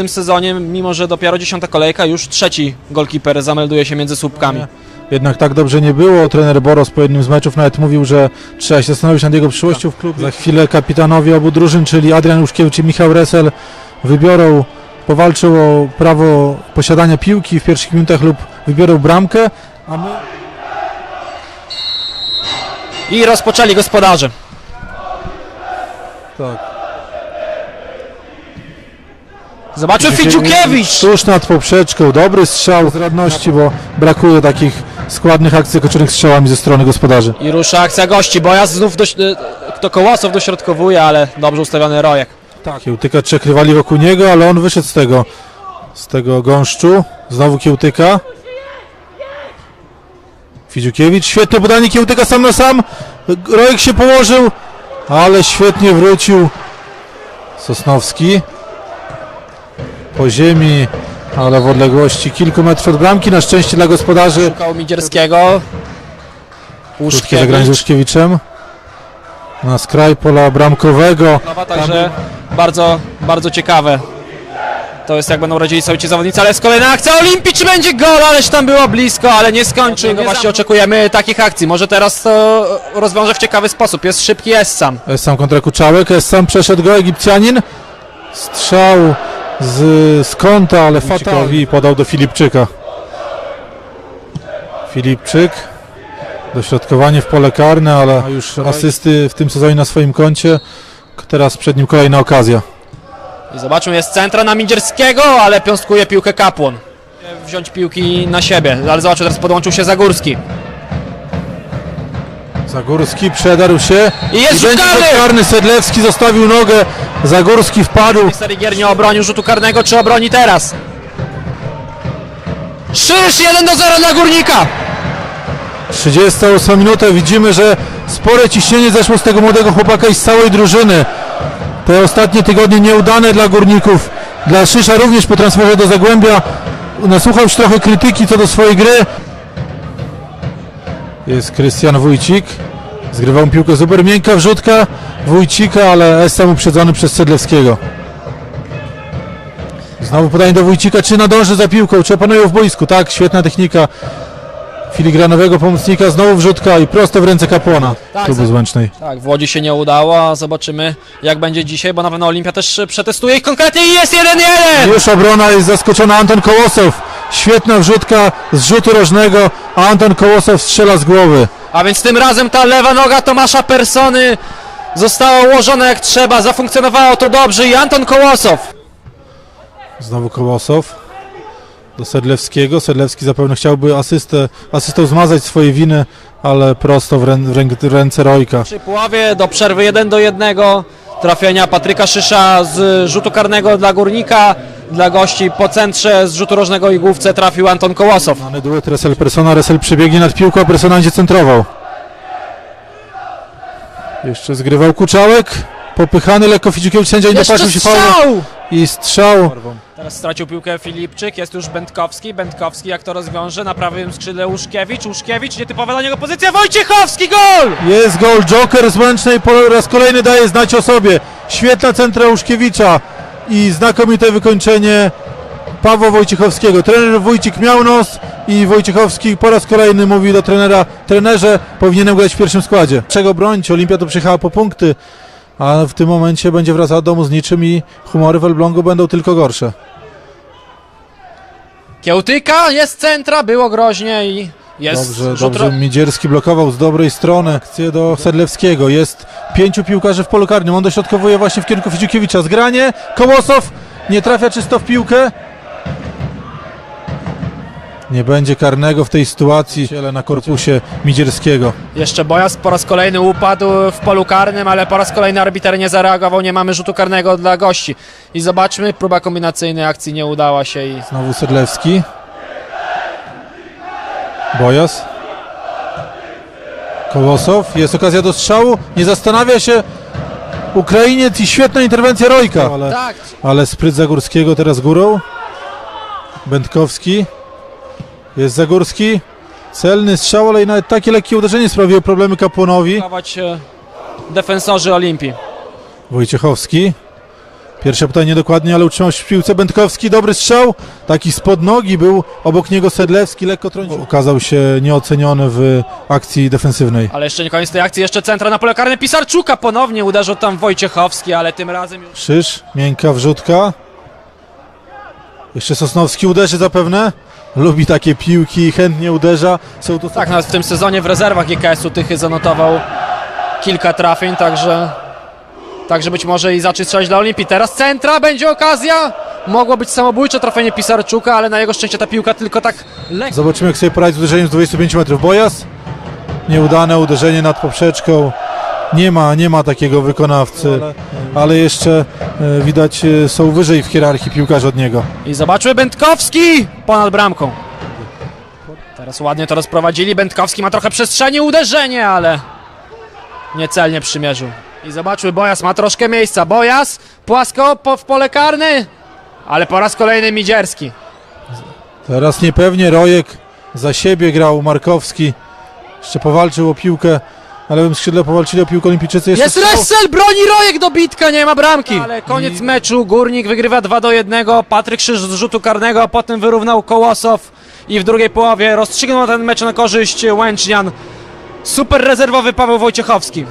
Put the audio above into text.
tym sezonie, mimo że dopiero dziesiąta kolejka, już trzeci golkiper zamelduje się między słupkami. Jednak tak dobrze nie było. Trener Boros po jednym z meczów nawet mówił, że trzeba się zastanowić nad jego przyszłością w klubie. Za chwilę kapitanowie obu drużyn, czyli Adrian Łuszkiewicz i Michał Resel wybiorą, powalczą o prawo posiadania piłki w pierwszych minutach lub wybiorą bramkę, a my I rozpoczęli gospodarze. tak. Zobaczmy Fidziukiewicz! Tuż nad poprzeczką, dobry strzał z radności, bo brakuje takich składnych akcji zakończonych strzałami ze strony gospodarzy. I rusza akcja gości. Bojazd znów do, to Kołosow dośrodkowuje, ale dobrze ustawiony rojek. Tak. Kiełtyka trzech rywali wokół niego, ale on wyszedł z tego, z tego gąszczu. Znowu Kiełtyka. Fidziukiewicz, świetne podanie Kiełtyka sam na sam. Rojek się położył, ale świetnie wrócił Sosnowski. Po ziemi, ale w odległości kilku metrów od bramki. Na szczęście dla gospodarzy. Szukał Midzierskiego. Krótkie zagranie z Łuszkiewicz. Łuszkiewiczem. Na skraj pola bramkowego. Nowa, Także bardzo, bardzo ciekawe. To jest jak będą radzili sobie ci zawodnicy, ale jest kolejna akcja Olimpii, czy będzie gol? Ależ tam było blisko, ale nie skończył. No właśnie oczekujemy takich akcji. Może teraz to rozwiąże w ciekawy sposób. Jest szybki Essam. Sam kontra Kuczałek, sam przeszedł go Egipcjanin. Strzał z, z kąta, ale fatalnie podał do Filipczyka. Filipczyk. Dośrodkowanie w pole karne, ale już asysty w tym sezonie na swoim koncie. Teraz przed nim kolejna okazja. I zobaczmy, jest centra na Midzierskiego, ale piąstkuje piłkę Kapłon. Wziąć piłki na siebie, ale zobaczmy, teraz podłączył się Zagórski. Zagórski przedarł się. I jest rzut będzie karny! rzut karny. Sedlewski zostawił nogę. Zagórski wpadł. Serigier nie obronił rzutu karnego, czy obroni teraz? Szysz 1 do 0 dla Górnika! 38 minuta. Widzimy, że spore ciśnienie zeszło z tego młodego chłopaka i z całej drużyny. Te ostatnie tygodnie nieudane dla górników. Dla Szysza również po transferze do Zagłębia. Nasłuchał się trochę krytyki co do swojej gry. Jest Krystian Wójcik. Zgrywał piłkę super miękka wrzutka Wójcika, ale Esam uprzedzony przez Sedlewskiego. Znowu podanie do Wójcika, czy nadąży za piłką, czy opanuje w boisku. Tak, świetna technika filigranowego pomocnika, znowu wrzutka i prosto w ręce kapłana Tak, klubu złęcznej. Tak, w Łodzi się nie udało, a zobaczymy jak będzie dzisiaj, bo na pewno Olimpia też przetestuje ich konkretnie i jest 1-1! Już obrona jest zaskoczona Anton Kołosow. Świetna wrzutka z rzutu rożnego, Anton Kołosow strzela z głowy. A więc tym razem ta lewa noga Tomasza Persony została ułożona jak trzeba, zafunkcjonowało to dobrze i Anton Kołosow. Znowu Kołosow do Sedlewskiego. Sedlewski zapewne chciałby asystę, asystą zmazać swoje winy, ale prosto w, rę, w, rę, w ręce Rojka. Przy połowie do przerwy 1 do 1 trafienia Patryka Szysza z rzutu karnego dla Górnika. Dla gości po centrze z rzutu rożnego i główce trafił Anton Kołosow. Znany duet Resel Persona. Resel przebiegnie nad piłką, a Persona będzie centrował. Jeszcze zgrywał Kuczałek. Popychany lekko Fidziukiewicz, sędzia nie dopatrzył się faulu. strzał! I strzał. Teraz stracił piłkę Filipczyk, jest już Będkowski. Będkowski jak to rozwiąże na prawym skrzydle Łuszkiewicz. Łuszkiewicz, nietypowa dla niego pozycja. Wojciechowski, gol! Jest gol, Joker z Męcznej po raz kolejny daje znać o sobie. Świetna centra Łuszkiewicza i znakomite wykończenie Pawła Wojciechowskiego. Trener Wójcik miał nos i Wojciechowski po raz kolejny mówi do trenera, trenerze powinienem grać w pierwszym składzie. Czego bronić? Olimpia to przyjechała po punkty, a w tym momencie będzie wracał do domu z niczym i humory w Elblągu będą tylko gorsze. Kiełtyka, jest centra, było groźnie i jest Dobrze, rzut dobrze. Midzierski blokował z dobrej strony akcję do Sedlewskiego. Jest pięciu piłkarzy w polu karnym. On dośrodkowuje właśnie w kierunku Fidziukiewicza. Zgranie. Kołosow nie trafia czysto w piłkę. Nie będzie karnego w tej sytuacji ale na korpusie Midzierskiego. Jeszcze Bojazd po raz kolejny upadł w polu karnym, ale po raz kolejny arbiter nie zareagował, nie mamy rzutu karnego dla gości. I zobaczmy, próba kombinacyjnej akcji nie udała się i Znowu Sedlewski. Bojas. Kołosow. Jest okazja do strzału. Nie zastanawia się Ukrainiec i świetna interwencja Rojka. Ale... tak, Ale spryt Zagórskiego teraz górą. Będkowski. Jest Zagórski. Celny strzał, ale i nawet takie lekkie uderzenie sprawiło problemy kapłanowi. e, defensorzy Olimpii. Wojciechowski. Pierwsze pytanie dokładnie, ale utrzymał się w piłce Będkowski, dobry strzał, taki spod nogi był, obok niego Sedlewski, lekko trącił. Okazał się nieoceniony w akcji defensywnej. Ale jeszcze nie koniec tej akcji, jeszcze centra na pole karne Pisarczuka ponownie uderzył tam Wojciechowski, ale tym razem już... Krzyż, miękka wrzutka. Jeszcze Sosnowski uderzy zapewne. Lubi takie piłki, chętnie uderza. Są to Tak, nawet w tym sezonie w rezerwach GKS-u Tychy zanotował kilka trafień, także... Także być może i strzelać dla Olimpii. Teraz centra, będzie okazja! Mogło być samobójcze trafienie Pisarczuka, ale na jego szczęście ta piłka tylko tak lekko. Zobaczymy, jak sobie poradzi z uderzeniem z 25 metrów. Bojas. Nieudane uderzenie nad poprzeczką. Nie ma, nie ma takiego wykonawcy, ale, jeszcze e, widać e, są wyżej w hierarchii piłkarzy od niego. I zobaczmy Będkowski ponad bramką. Teraz ładnie to rozprowadzili. Będkowski ma trochę przestrzeni, uderzenie, ale niecelnie przymierzył. I zobaczmy, Bojas ma troszkę miejsca. Bojas płasko po, w pole karne, ale po raz kolejny Midzierski. Teraz niepewnie Rojek za siebie grał Markowski. Jeszcze powalczył o piłkę. Na lewym skrzydle powalczyli o piłkę olimpijczycy. Jeszcze Jest strzał. Ressel, broni Rojek do bitka, nie ma bramki. Ale koniec I- meczu, Górnik wygrywa 2 do 1. Patryk Krzyż z rzutu karnego, potem wyrównał Kołosow i w drugiej połowie rozstrzygnął ten mecz na korzyść Łęcznian. Super rezerwowy Paweł Wojciechowski.